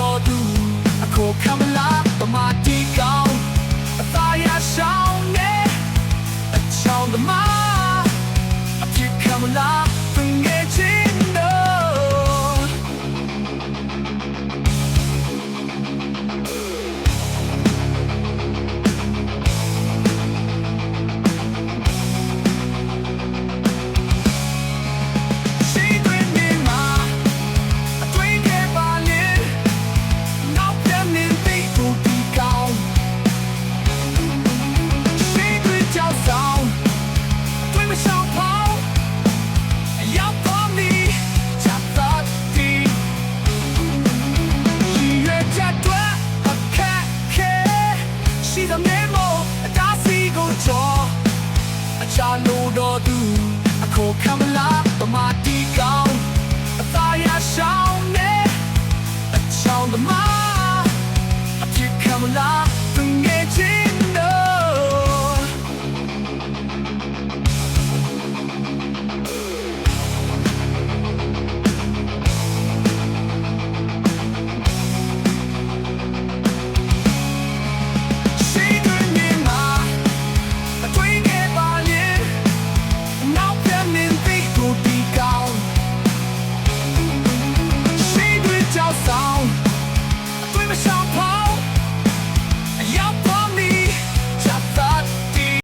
တော်သူအခေါ်ခံမလားပမာတိကောင်း ချလို့တော့သူအခေါ်ခံမလားပမာတီကောင်းအသာရရှောင်းနေအချောင်းသမားအဖြစ်ခံမလား